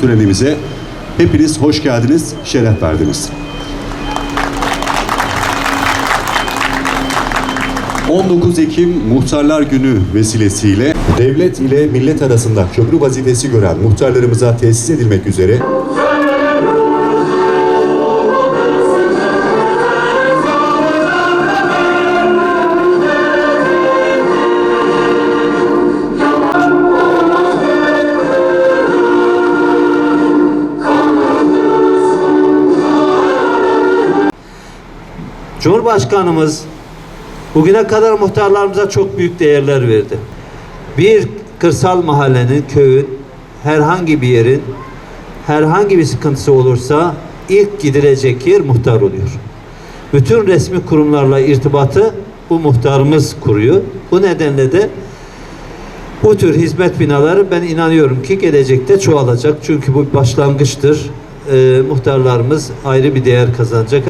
törenimize hepiniz hoş geldiniz, şeref verdiniz. 19 Ekim Muhtarlar Günü vesilesiyle devlet ile millet arasında köprü vazifesi gören muhtarlarımıza tesis edilmek üzere Cumhurbaşkanımız bugüne kadar muhtarlarımıza çok büyük değerler verdi. Bir kırsal mahallenin, köyün, herhangi bir yerin herhangi bir sıkıntısı olursa ilk gidilecek yer muhtar oluyor. Bütün resmi kurumlarla irtibatı bu muhtarımız kuruyor. Bu nedenle de bu tür hizmet binaları ben inanıyorum ki gelecekte çoğalacak. Çünkü bu başlangıçtır. Ee, muhtarlarımız ayrı bir değer kazanacak.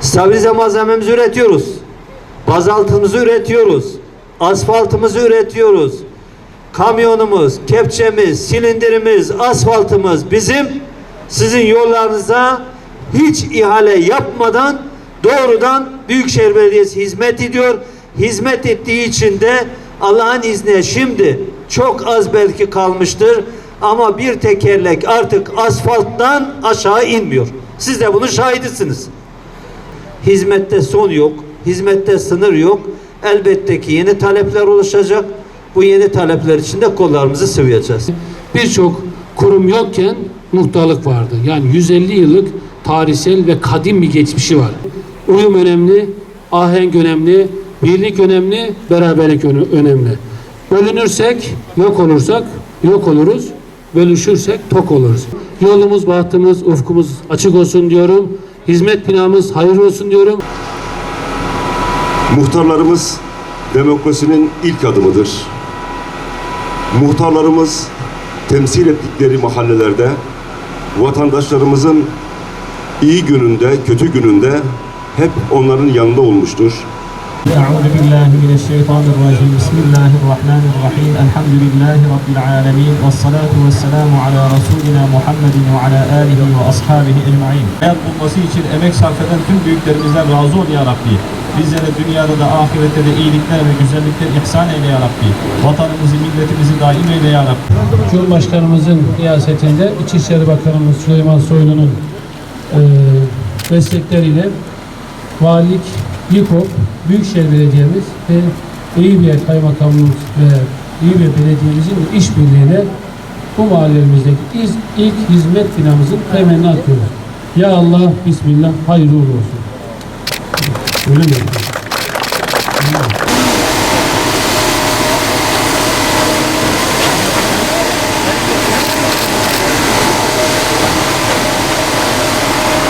Stabilize malzememizi üretiyoruz. Bazaltımızı üretiyoruz. Asfaltımızı üretiyoruz. Kamyonumuz, kepçemiz, silindirimiz, asfaltımız bizim sizin yollarınıza hiç ihale yapmadan doğrudan Büyükşehir Belediyesi hizmet ediyor. Hizmet ettiği için de Allah'ın izniyle şimdi çok az belki kalmıştır ama bir tekerlek artık asfalttan aşağı inmiyor. Siz de bunun şahidisiniz. Hizmette son yok, hizmette sınır yok. Elbette ki yeni talepler oluşacak. Bu yeni talepler için de kollarımızı sıvayacağız. birçok kurum yokken muhtarlık vardı. Yani 150 yıllık tarihsel ve kadim bir geçmişi var. Uyum önemli, ahenk önemli, birlik önemli, beraberlik öne- önemli. Bölünürsek, yok olursak, yok oluruz. Bölüşürsek tok oluruz. Yolumuz, bahtımız, ufkumuz açık olsun diyorum. Hizmet binamız hayırlı olsun diyorum. muhtarlarımız demokrasinin ilk adımıdır. Muhtarlarımız temsil ettikleri mahallelerde vatandaşlarımızın iyi gününde, kötü gününde hep onların yanında olmuştur. أعوذ بالله من الشيطان الرجيم بسم الله الرحمن الرحيم الحمد لله رب العالمين والصلاة والسلام على رسولنا محمد وعلى آله وأصحابه أجمعين Hayat bulması için emek sarf eden tüm büyüklerimizden razı ol ya Rabbi. Bizlere dünyada da ahirette de iyilikler ve güzellikler ihsan eyle ya Rabbi. Vatanımızı, milletimizi daim eyle ya Rabbi. Cumhurbaşkanımızın riyasetinde İçişleri Bakanımız Süleyman Soylu'nun e, destekleriyle Valilik, YİKOP, Büyükşehir Belediye'miz ve İyibiye Kaymakamımız ve İyibiye Belediye'mizin işbirliğiyle bu mahallemizdeki ilk, ilk hizmet binamızın temelini atıyoruz. Ya Allah, Bismillah, hayırlı uğurlu olsun. Öyle mi?